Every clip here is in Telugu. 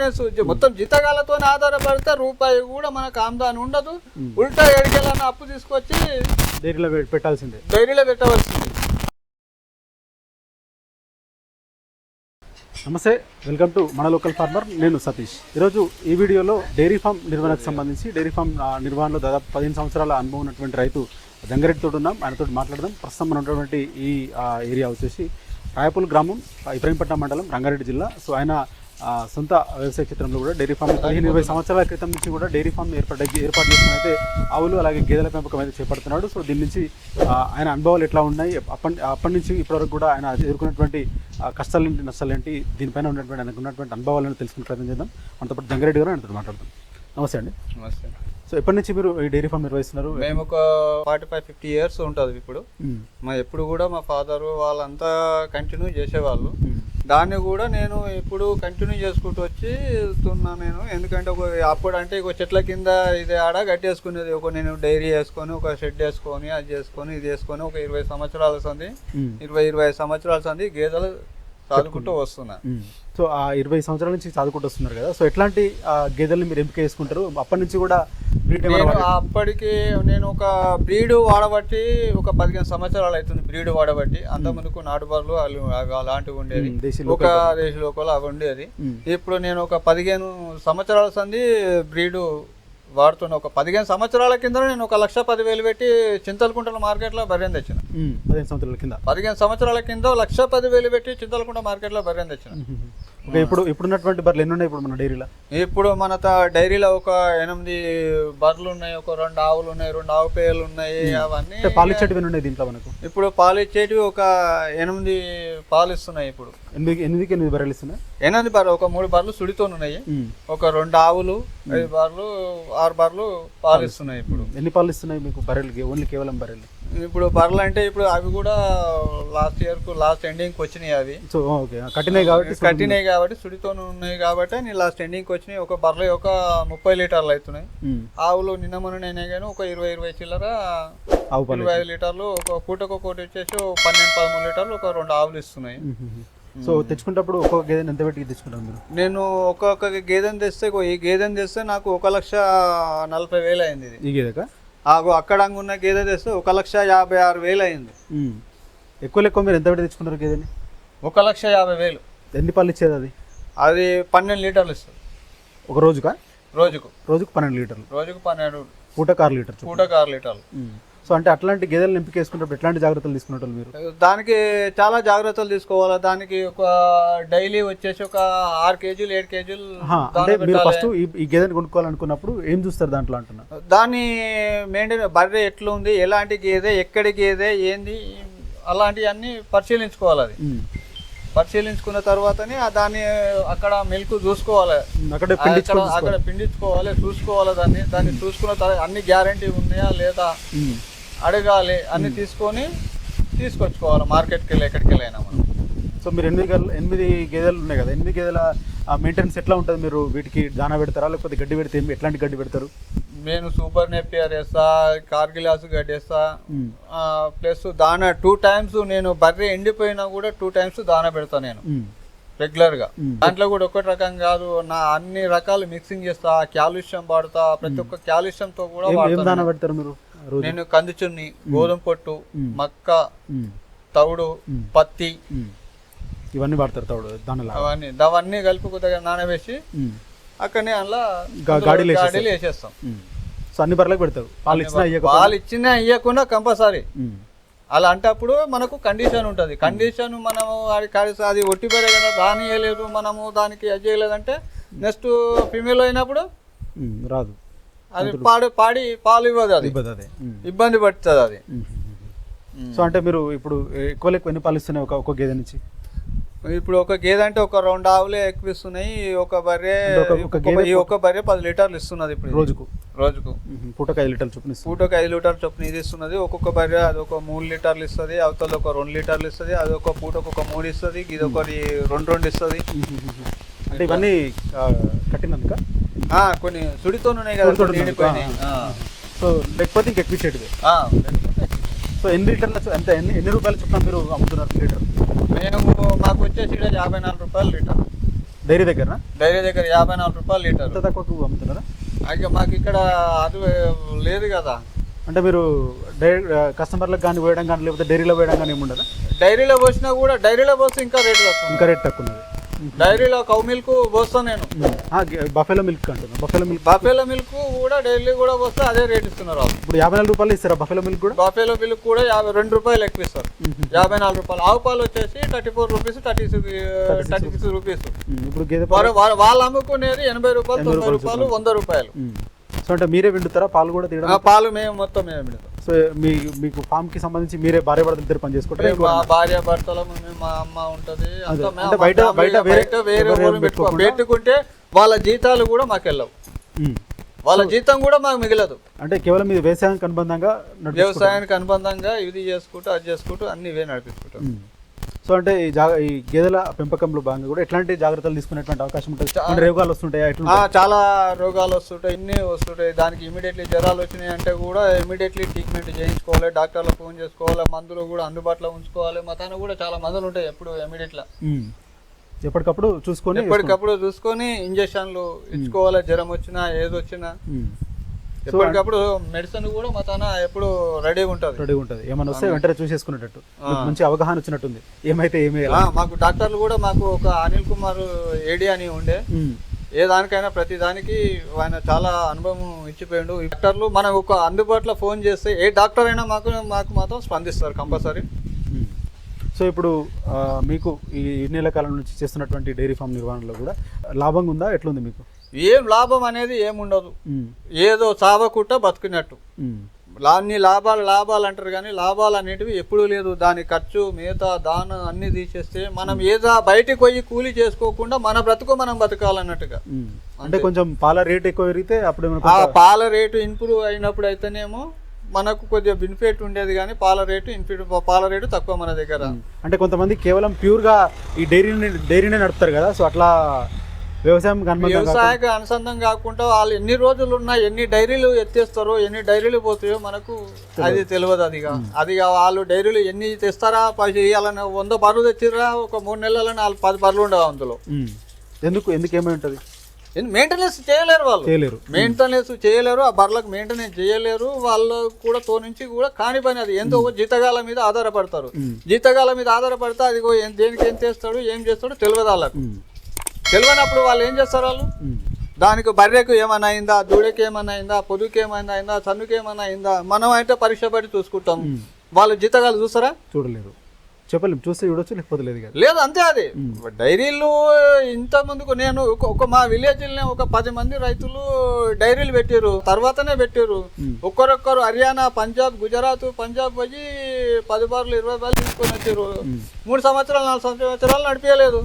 మెయింటెనెన్స్ మొత్తం జీతగాలతో ఆధారపడితే రూపాయి కూడా మనకు ఆమ్దాని ఉండదు. ఉల్టా ఎడికెళ్ళని అప్పు తీసుకొచ్చి డైరీలో పెట్టాల్సిందే. డైరీలో పెట్టవలసింది. నమస్తే వెల్కమ్ టు మన లోకల్ ఫార్మర్ నేను సతీష్. ఈరోజు ఈ వీడియోలో డైరీ ఫామ్ నిర్వహణకు సంబంధించి డైరీ ఫామ్ నిర్వహణలో దాదాపు పదిహేను సంవత్సరాల అనుభవం ఉన్నటువంటి రైతు జంగారెడ్డితో ఉన్నాం. ఆయనతో మాట్లాడదాం. ప్రస్తుతం మన ఉన్నటువంటి ఈ ఏరియా వచ్చేసి రాయపూల్ గ్రామం ఇబ్రహీంపట్నం మండలం రంగారెడ్డి జిల్లా. సో ఆయన సొంత వ్యవసాయ క్షేత్రంలో కూడా డైరీ ఫామ్ పదిహేను ఇరవై సంవత్సరాల క్రితం నుంచి కూడా డైరీ ఫామ్ ఏర్పాటు ఏర్పాటు చేసుకుని అయితే ఆవులు అలాగే గేదెల పెంపకం అయితే చేపడుతున్నాడు. సో దీని నుంచి ఆయన అనుభవాలు ఎట్లా ఉన్నాయి? అప్పటి అప్పటి నుంచి ఇప్పటివరకు కూడా ఆయన ఎదుర్కొన్నటువంటి కష్టాలేంటి నష్టాలేంటి? దీనిపైన ఉన్నటువంటి ఆయనకు ఉన్నటువంటి అనుభవాలను తెలుసుకునే ప్రయత్నం చేద్దాం. మనతో పాటు జంగారెడ్డి గారు ఆయనతో మాట్లాడదాం. నమస్తే అండి. నమస్తే. సో ఎప్పటి నుంచి మీరు ఈ డైరీ ఫామ్ నిర్వహిస్తున్నారు? మేము ఒక ఫార్టీ ఫైవ్ ఫిఫ్టీ ఇయర్స్ ఉంటుంది ఇప్పుడు. మా ఎప్పుడు కూడా మా ఫాదర్ వాళ్ళంతా కంటిన్యూ చేసేవాళ్ళు. దాన్ని కూడా నేను ఇప్పుడు కంటిన్యూ చేసుకుంటూ వచ్చి తున్నా నేను ఎందుకంటే ఒక అప్పుడు అంటే ఒక చెట్ల కింద ఇది ఆడ కట్టేసుకునేది ఒక నేను డైరీ వేసుకొని ఒక షెడ్ వేసుకొని అది చేసుకొని ఇది వేసుకొని ఒక ఇరవై సంవత్సరాల సంది. ఇరవై ఇరవై సంవత్సరాల సంది గేదెలు సాదుకుంటూ వస్తున్నా. సో ఆ ఇరవై సంవత్సరాల నుంచి చదువుకుంటూ వస్తున్నారు కదా. సో ఎట్లాంటి ఆ, గేదెల్ని మీరు ఎంపిక చేసుకుంటారు? అప్పటి నుంచి కూడా వాడారా? అప్పటికి నేను ఒక బ్రీడ్ వాడబట్టి ఒక పదిహేను సంవత్సరాలు అవుతుంది బ్రీడ్ వాడబట్టి. అంత ముందుకు నాటుబార్లు అలాంటివి ఉండేది ఒక దేశ లోకల్ అవి ఉండేది. ఇప్పుడు నేను ఒక పదిహేను సంవత్సరాల సంది బ్రీడ్ వాడుతున్నా. ఒక పదిహేను సంవత్సరాల కింద నేను ఒక లక్ష పదివేలు పెట్టి చింతలకుంటల మార్కెట్లో బర్రెని తెచ్చిన. పదిహేను సంవత్సరాల కింద. పదిహేను సంవత్సరాల కింద లక్ష పదివేలు పెట్టి చింతలకుంట మార్కెట్లో బర్రెని తెచ్చిన. ఓకే ఇప్పుడు ఇప్పుడున్నటువంటి బర్రెలు ఎన్ని ఉన్నాయి ఇప్పుడు మన డైరీలో? ఇప్పుడు మన డైరీలో ఒక ఎనిమిది బర్రెలు ఉన్నాయి ఒక రెండు ఆవులు ఉన్నాయి రెండు ఆవు పేయలు ఉన్నాయి అవన్నీ పాలు ఇచ్చేటివి ఉన్నాయి దీంట్లో మనకు? ఇప్పుడు పాలు ఇచ్చేటివి ఒక ఎనిమిది పాలు ఇస్తున్నాయి ఇప్పుడు. ఎనిమిది ఎనిమిదికి ఎనిమిది బర్రెలు ఇస్తున్నాయి? ఎనిమిది బర్రెలు ఒక మూడు బర్రెలు సుడితో ఉన్నాయి. ఒక రెండు ఆవులు ఐదు బర్రెలు ఆరు బర్రెలు పాలు ఇస్తున్నాయి ఇప్పుడు. ఎన్ని పాలు ఇస్తున్నాయి మీకు బర్రెలకి? ఓన్లీ కేవలం బర్రెలు ఇప్పుడు బర్రెలు అంటే ఇప్పుడు అవి కూడా లాస్ట్ ఇయర్కు లాస్ట్ ఎండింగ్కి వచ్చినాయి అవి. ఓకే. కట్టినాయి కాబట్టి కట్టినాయి కాబట్టి సుడితో ఉన్నాయి కాబట్టి నేను లాస్ట్ ఎండింగ్కి వచ్చినాయి. ఒక బర్రెలు ఒక ముప్పై లీటర్లు అవుతున్నాయి. ఆవులు నిన్న మొన్న నేనే కానీ ఒక ఇరవై ఇరవై చిల్లర ఇరవై ఐదు లీటర్లు ఒక పూటకు ఒకటి వచ్చేసి పన్నెండు పదమూడు లీటర్లు ఒక రెండు ఆవులు ఇస్తున్నాయి. సో తెచ్చుకున్నప్పుడు ఒక్కొక్క గేదెని ఎంత పెట్టి తెచ్చుకుంటారు మీరు? నేను ఒక్కొక్క గేదెని తెస్తే ఈ గేదెని తెస్తే నాకు ఒక లక్ష నలభై వేలు అయింది ఇది. ఈ గేదెక? ఆగో అక్కడ ఉన్న గేదె తెస్తే ఒక లక్ష యాభై ఆరు వేలు అయింది. ఎక్కువ ఎక్కువ మీరు ఎంత పెట్టి తెచ్చుకున్నారు గేదెని? ఒక లక్ష యాభై వేలు. ఎన్ని పాలు ఇచ్చేది అది? అది పన్నెండు లీటర్లు ఇస్తుంది. ఒక రోజుకా? రోజుకు. రోజుకు పన్నెండు లీటర్లు. రోజుకు పన్నెండు. పూటకు ఆరు లీటర్. పూటకు ఆరు లీటర్లు. సో అంటే అట్లాంటి గేదెలను ఎంపిక చేసుకున్నప్పుడు ఎట్లాంటి జాగ్రత్తలు తీసుకున్నట్టు మీరు? దానికి చాలా జాగ్రత్తలు తీసుకోవాలి. దానికి ఒక డైలీ వచ్చేసి ఒక ఆరు కేజీలు ఏడు కేజీలు అంటే మీరు. ఫస్ట్ ఈ గేదెని కొనుక్కోవాలనుకున్నప్పుడు ఏం చూస్తారు దాంట్లో అంటున్నా దాన్ని మెయింటైన్ బర్రె ఎట్లుంది ఎలాంటి గేదె ఎక్కడి గేదె ఏంది అలాంటివన్నీ పరిశీలించుకోవాలి అది. పరిశీలించుకున్న తర్వాతనే దాన్ని అక్కడ మిల్క్ చూసుకోవాలి. అక్కడే అక్కడ పిండించుకోవాలి చూసుకోవాలి. దాన్ని. దాన్ని చూసుకున్న తర్వాత అన్ని గ్యారంటీ ఉన్నాయా లేదా. అడగాలి అన్ని తీసుకొని తీసుకొచ్చుకోవాలి. మార్కెట్కి వెళ్ళి ఎక్కడికి వెళ్ళైనా మనం. సో మీరు ఎనిమిది గేదెలు ఎనిమిది గేదెలు ఉన్నాయి కదా. ఎనిమిది గేదెల మెయింటెనెన్స్ ఎట్లా ఉంటుంది మీరు? వీటికి దానా పెడతారా? లేకపోతే గడ్డి పెడితే ఎట్లాంటి గడ్డి పెడతారు? నేను సూపర్ నెపియర్ వేస్తా కార్గిలాస్ గడ్డేస్తా. ప్లస్ దాన టూ టైమ్స్ నేను బర్రె ఎండిపోయినా కూడా టూ టైమ్స్ దాన పెడతా నేను. మ్మ్. రెగ్యులర్గా మ్మ్. దాంట్లో కూడా ఒకటి రకం కాదు. నా అన్ని రకాలు మిక్సింగ్ చేస్తా క్యాల్షియం వాడతా ప్రతి ఒక్క క్యాల్షియం తో కూడా వాడతా దానా పెడతారు మీరు? నేను కందిచున్ని గోధుమ పొట్టు. మక్క. తవుడు. పత్తి. ఇవన్నీ వాడతారు తవుడు దానిలా. అవన్నీ అవన్నీ కలిపి కొద్దిగా నానవేసి అక్కడనే అందులో గాడిలో వేసేస్తాం. సో అన్ని బర్రెలకు పెడతారు. పాలు ఇచ్చినా పాలు ఇచ్చినా ఇవ్వకుండా కంపల్సరీ. అలా అంటప్పుడు మనకు కండిషన్ ఉంటుంది. కండిషన్ మనము అది ఒట్టి పేరే కదా దాని వేయలేదు మనము దానికి అది చేయలేదంటే నెక్స్ట్ ఫిమేల్ అయినప్పుడు. రాదు. అది పాడి పాడి పాలు ఇవ్వదు అది. ఇబ్బంది అదే. మ్మ్. ఇబ్బంది పడుతుంది అది. సో అంటే మీరు ఇప్పుడు ఎక్కువ ఎక్కువ ఎన్ని పాలు ఇస్తున్నాయి ఒక ఒక గేదె నుంచి? ఇప్పుడు ఒక గేదె అంటే ఒక రెండు ఆవులే ఎక్కువ ఇస్తున్నాయి ఒక బర్రె ఈ ఒక బర్రె పది లీటర్లు ఇస్తున్నది ఇప్పుడు. రోజుకు? రోజుకు. పూటకు ఐదు లీటర్లు చొప్పున పూటకు ఐదు లీటర్లు చొప్పున ఇది ఇస్తున్నది. ఒక్కొక్క బర్రె అది ఒక మూడు లీటర్లు ఇస్తుంది అవతల ఒక రెండు లీటర్లు ఇస్తుంది అది ఒక పూటకు ఒక మూడు ఇస్తుంది ఇది ఒకటి రెండు రెండు ఇస్తుంది. అంటే ఇవన్నీ కట్టినందుక కొన్ని సుడితో ఉన్నాయి కదా కొన్ని. ఎండిపోయినాయి. ఆ. సో లేకపోతే ఇంక ఎక్కువ ఆ. సో ఎన్ని లీటర్ల చొ- ఎంత ఎన్ని ఎన్ని రూపాయలు చొప్పున మీరు అమ్ముతున్నారు లీటర్? మేము మాకు వచ్చేసి ఈడ యాభై నాలుగు రూపాయలు లీటర్. డైరీ దగ్గర డైరీ దగ్గర యాభై నాలుగు రూపాయలు లీటర్. ఎంత తక్కువకు అమ్ముతున్నారా? అయితే మాకు ఇక్కడ అది లేదు కదా. అంటే మీరు డైరీ కస్టమర్లకు కానీ వేయడం కానీ లేకపోతే డైరీలో వేయడం కానీ ఏముండదా? డైరీలో పోసినా కూడా డైరీలో పోస్తే ఇంకా రేటు తక్కువ ఇంకా రేట్ తక్కువ ఉన్నది. డైరీలో కౌ మిల్క్ పోస్తాను నేను. బఫెలో మిల్క్ అంటున్నా బఫెలో మిల్క్. బఫేలో మిల్క్ కూడా డైలీ కూడా పోస్తే అదే రేట్ ఇస్తున్నారు వాళ్ళు. ఇప్పుడు యాభై నాలుగు రూపాయలు ఇస్తారా బఫెలో మిల్క్ కూడా? బఫేలో మిల్క్ కూడా యాభై రెండు రూపాయలు ఎక్కువ ఇస్తారు. యాభై నాలుగు రూపాయలు. ఆవు పాలు వచ్చేసి thirty four rupees thirty six thirty six rupees. ఇప్పుడు వాళ్ళు అమ్ముకునేది ఎనభై రూపాయలు తొంభై రూపాయలు వంద రూపాయలు. సో అంటే మీరే విండుతారా పాలు కూడా తీయడం? ఆ పాలు మేము మొత్తం మేము పెడతాం. సో మీ మీకు ఫామ్కి సంబంధించి మీరే భార్య భర్తలు ఇద్దరు పని చేసుకుంటారా మా భార్య భర్తలము మేము మా అమ్మ ఉంటది అంటే బయట- బయట బయట వేరే? పెట్టుకుంటే వాళ్ళ జీతాలు కూడా మాకు వెళ్ళవు. వాళ్ళ జీతం కూడా మాకు మిగలదు అంటే కేవలం మీరు వ్యవసాయానికి అనుబంధంగా. వ్యవసాయానికి అనుబంధంగా ఇది చేసుకుంటూ అది చేసుకుంటూ అన్ని ఇవే నడిపించుకుంటాం. సో అంటే ఈ జాగ ఈ గేదెల పెంపకంలో భాగంగా కూడా ఎట్లాంటి జాగ్రత్తలు తీసుకునేటువంటి అవకాశం ఉంటుంది? అంటే రోగాలు వస్తుంటాయా? ఎట్లా చాలా రోగాలు వస్తుంటాయి ఇన్ని వస్తుంటాయి. దానికి ఇమీడియట్లీ జ్వరాలు వచ్చినాయి అంటే కూడా ఇమీడియట్లీ ట్రీట్మెంట్ చేయించుకోవాలి. డాక్టర్లకు ఫోన్ చేసుకోవాలి. మందులు కూడా అందుబాటులో ఉంచుకోవాలి. మా తన కూడా చాలా మందులు ఉంటాయి ఎప్పుడు ఇమీడియట్లా. ఎప్పటికప్పుడు చూసుకొని ఎప్పటికప్పుడు చూసుకొని ఇంజక్షన్లు ఇచ్చుకోవాలి. జ్వరం వచ్చినా ఏది వచ్చినా. ఉమ్. ఎప్పటికప్పుడు మెడిసిన్ కూడా మా తన ఎప్పుడు రెడీగా ఉంటుంది. రెడీగా ఉంటుంది. ఏమైనా వస్తే వెంటనే చూసేసుకునేటట్టు. మంచి అవగాహన వచ్చినట్టుంది. ఏమైతే ఏమి మాకు డాక్టర్లు కూడా మాకు ఒక అనిల్ కుమార్ ఏడి అని ఉండే. ఏ దానికైనా ప్రతి దానికి ఆయన చాలా అనుభవం ఇచ్చిపోయాడు. డాక్టర్లు మనం ఒక అందుబాటులో ఫోన్ చేస్తే ఏ డాక్టర్ అయినా మాకు మాకు మాత్రం స్పందిస్తారు కంపల్సరీ. సో ఇప్పుడు మీకు ఈ నెల కాలం నుంచి చేస్తున్నటువంటి డైరీ ఫామ్ నిర్వహణలో కూడా లాభంగా ఉందా? ఎట్లుంది మీకు? ఏం లాభం అనేది ఏముండదు. ఏదో చావకుట్ట బతుకున్నట్టు అన్ని లాభాలు లాభాలు అంటారు కానీ లాభాలు అనేటివి ఎప్పుడూ లేదు. దాని ఖర్చు మిగతా దాన అన్ని తీసేస్తే మనం ఏదో బయటికి పోయి కూలీ చేసుకోకుండా మన బ్రతుకు మనం బతకాలన్నట్టుగా. అంటే కొంచెం పాల రేట్ ఎక్కువ పెరిగితే అప్పుడు ఆ పాల రేటు ఇంప్రూవ్ అయినప్పుడు అయితేనేమో మనకు కొద్దిగా బెనిఫిట్ ఉండేది కానీ పాల రేటు ఇన్ఫిట్ పాల రేటు తక్కువ మన దగ్గర. అంటే కొంతమంది కేవలం ప్యూర్గా ఈ డైరీని డైరీనే నడుపుతారు కదా. సో అట్లా వ్యవసాయం వ్యవసాయక అనుసంధం కాకుండా వాళ్ళు ఎన్ని రోజులు ఉన్నా ఎన్ని డైరీలు ఎత్తేస్తారో ఎన్ని డైరీలు పోతాయో మనకు అది తెలియదు అదిగా. అదిగా వాళ్ళు డైరీలు ఎన్ని తెస్తారా పది ఇవ్వాలని వంద బర్రెలు తెచ్చిర్రా ఒక మూడు నెలల నాలుగు పది బర్రెలు ఉండవు అందులో. ఎందుకు ఎందుకు ఏమై ఉంటుంది? మెయింటెనెన్స్ చేయలేరు వాళ్ళు. చేయలేరు. మెయింటెనెన్స్ చేయలేరు ఆ బర్రెలకు మెయింటెనెన్స్ చేయలేరు వాళ్ళు కూడా తో నుంచి కూడా కాని పని అది. ఎంతో జీతగాల మీద ఆధారపడతారు. జీతగాల మీద ఆధారపడితే అది దేనికి ఏం చేస్తాడు ఏం చేస్తాడు తెలియదు వాళ్ళకు. తెలియనప్పుడు వాళ్ళు ఏం చేస్తారు వాళ్ళు. దానికి బర్రెకు ఏమైనా అయిందా? దూడకి ఏమైనా అయిందా? పొదుకు ఏమైనా అయిందా? సన్నుకి ఏమైనా అయిందా? మనం అయితే పరీక్ష పడి చూసుకుంటాం. వాళ్ళు జీతగాలు చూస్తారా? చూడలేరు. చెప్పలేము. చూస్తే చూడొచ్చు లేకపోతే లేదు కదా. లేదు అంతే అది. డైరీలు ఇంత ముందుకు నేను ఒక మా విలేజ్ ఒక పది మంది రైతులు డైరీలు పెట్టారు. తర్వాతనే పెట్టారు. ఒక్కరొక్కరు హర్యానా పంజాబ్ గుజరాత్ పంజాబ్ పోయి పది బార్లు ఇరవై బార్లు తీసుకొని వచ్చారు. మూడు సంవత్సరాలు నాలుగు సంవత్సరాలు నడిపించలేదు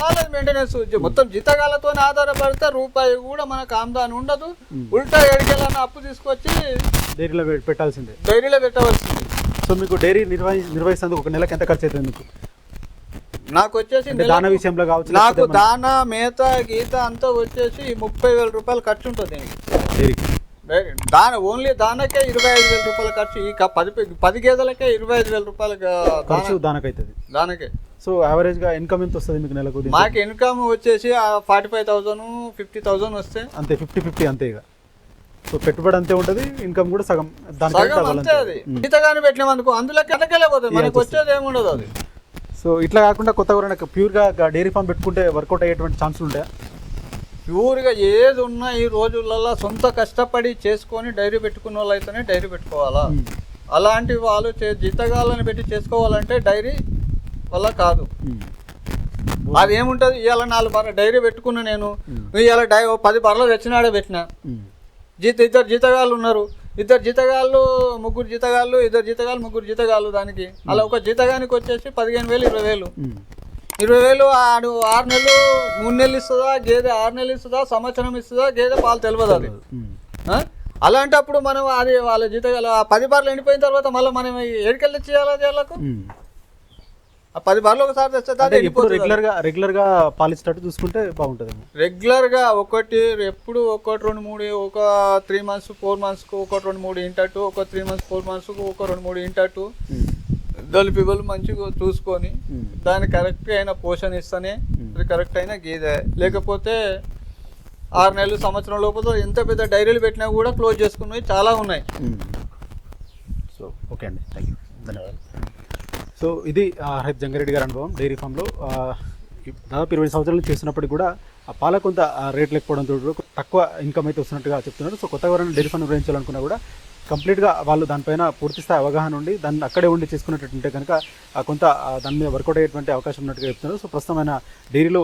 కాలేదు మెయింటెనెన్స్ మొత్తం జీతగాలతో ఆధారపడితే రూపాయి కూడా మనకు ఆమ్దాని ఉండదు. ఉల్టా ఎడికెళ్ళని అప్పు తీసుకొచ్చి డైరీలో పెట్టాల్సిందే. డైరీలో పెట్టవలసింది. సో మీకు డైరీ నిర్వహి నిర్వహిస్తేందుకు ఒక నెలకి ఎంత ఖర్చు అవుతుంది మీకు? నాకు వచ్చేసి దాన విషయంలో కావచ్చు నాకు దాన మేత గీత అంతా వచ్చేసి ముప్పై వేల రూపాయలు ఖర్చు ఉంటుంది దీనికి. దాన ఓన్లీ దానకే ఇరవై ఐదు వేల రూపాయల ఖర్చు. ఈ పది పది గేదెలకే ఇరవై ఐదు వేల రూపాయల ఖర్చు దాన దానకైతుంది. దానకే. సో యావరేజ్గా ఇన్కమ్ ఎంత వస్తుంది మీకు నెలకు? మాకు ఇన్కమ్ వచ్చేసి forty five thousand fifty thousand వస్తే. అంతే ఫిఫ్టీ ఫిఫ్టీ అంతే ఇక. సో పెట్టుబడి అంతే ఉంటుంది ఇన్కమ్ కూడా సగం దాని సగం అంతే అది. గీతగాని పెట్టినామనుకో అందులో కిందకెళ్ళే పోతుంది మనకు వచ్చేది ఏముండదు అది. సో ఇట్లా కాకుండా కొత్త ఎవరైనా ప్యూర్గా డైరీ ఫామ్ పెట్టుకుంటే వర్కౌట్ అయ్యేటువంటి ఛాన్సులు ఉంటాయా? ప్యూర్గా ఏది ఉన్నా ఈ రోజులలో సొంత కష్టపడి చేసుకొని డైరీ పెట్టుకున్న వాళ్ళు అయితేనే డైరీ పెట్టుకోవాలా అలాంటి వాళ్ళు చే జీతగాళ్ళని పెట్టి చేసుకోవాలంటే డైరీ వల్ల కాదు. అది ఏముంటుంది? ఇవాళ నాలుగు బర్రె డైరీ పెట్టుకున్నా నేను. ఇవాళ డై పది బర్రెలు తెచ్చినాడే పెట్టిన. జీత ఇద్దరు జీతగాళ్ళు ఉన్నారు. ఇద్దరు జీతగాళ్ళు ముగ్గురు జీతగాళ్ళు ఇద్దరు జీతగాళ్ళు ముగ్గురు జీతగాళ్ళు దానికి. అలా ఒక జీతగానికి వచ్చేసి పదిహేను వేలు ఇరవై వేలు. ఇరవై వేలు ఆడు ఆరు నెలలు మూడు నెలలు ఇస్తుందా? గేదె ఆరు నెలలు ఇస్తుందా? సంవత్సరం ఇస్తుందా? గేదె పాలు తెలియదు అది? అలాంటప్పుడు మనం అది వాళ్ళ జీతగాలు ఆ పది బార్లు ఎండిపోయిన తర్వాత మళ్ళీ మనం ఏడికెళ్ళి చేయాలి అది వాళ్ళకు? పది బార్లు ఒకసారి తెస్తే దాన్ని రెగ్యులర్గా రెగ్యులర్గా పాలిచ్చేటట్టు చూసుకుంటే బాగుంటుందేమో రెగ్యులర్గా ఒకటి ఎప్పుడు ఒకటి రెండు మూడు ఒక త్రీ మంత్స్ ఫోర్ మంత్స్కు ఒక రెండు మూడు ఇంటట్టు ఒక త్రీ మంత్స్ ఫోర్ మంత్స్కు ఒక రెండు మూడు ఇంటట్టు. ఉమ్. దొలిపిబలు మంచిగా చూసుకొని ఉమ్. దానికి కరెక్ట్ అయిన పోషణ ఇస్తేనే కరెక్ట్ అయినా గేదె. లేకపోతే ఆరు నెలలు సంవత్సరం లోపల ఎంత పెద్ద డైరీలు పెట్టినా కూడా క్లోజ్ చేసుకున్నవి చాలా ఉన్నాయి. సో ఓకే అండి. థ్యాంక్ యూ ధన్యవాదాలు. సో ఇది ఆ, రైతు జంగారెడ్డి గారి అనుభవం డైరీ ఫామ్లో. దాదాపు ఇరవై సంవత్సరాలు చేస్తున్నప్పటికీ కూడా ఆ పాల కొంత రేట్ లేకపోవడం లేకపోవడంతో తక్కువ ఇన్కమ్ అయితే వస్తున్నట్టుగా చెప్తున్నారు. సో కొత్తగా ఎవరైనా డైరీ ఫామ్ నిర్వహించాలనుకున్నా కూడా కంప్లీట్గా వాళ్ళు దానిపైన పూర్తి స్థాయి అవగాహన ఉండి దాన్ని అక్కడే ఉండి చేసుకున్నట్టుంటే కనుక కొంత దాని మీద వర్కౌట్ అయ్యేటువంటి అవకాశం ఉన్నట్టుగా చెప్తున్నారు. సో ప్రస్తుతమైన డైరీలో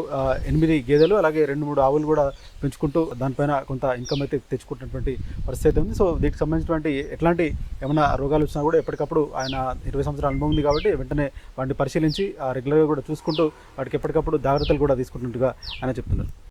ఎనిమిది గేదెలు అలాగే రెండు మూడు ఆవులు కూడా పెంచుకుంటూ దానిపైన కొంత ఇన్కమ్ అయితే తెచ్చుకుంటున్నటువంటి పరిస్థితి అయితే ఉంది. సో దీనికి సంబంధించినటువంటి ఎట్లాంటి ఏమైనా రోగాలు వచ్చినా కూడా ఎప్పటికప్పుడు ఆయన ఇరవై సంవత్సరాల అనుభవం ఉంది కాబట్టి వెంటనే వాటిని పరిశీలించి ఆ, రెగ్యులర్గా కూడా చూసుకుంటూ వాటికి ఎప్పటికప్పుడు జాగ్రత్తలు కూడా తీసుకుంటున్నట్టుగా ఆయన చెప్తున్నారు.